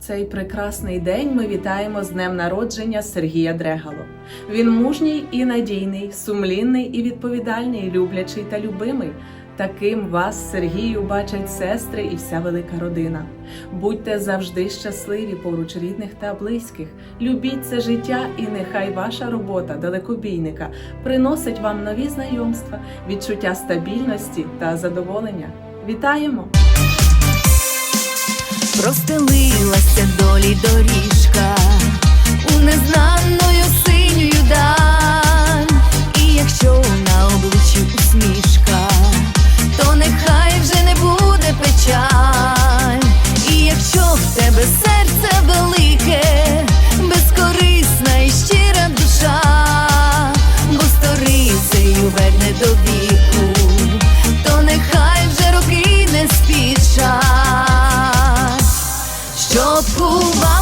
цей прекрасний день ми вітаємо з днем народження Сергія Дрегало. Він мужній і надійний, сумлінний і відповідальний, люблячий та любимий. Таким вас, Сергію, бачать сестри і вся велика родина. Будьте завжди щасливі поруч рідних та близьких. Любіть це життя, і нехай ваша робота далекобійника приносить вам нові знайомства, відчуття стабільності та задоволення. Вітаємо! Простелилася долі 就不怕。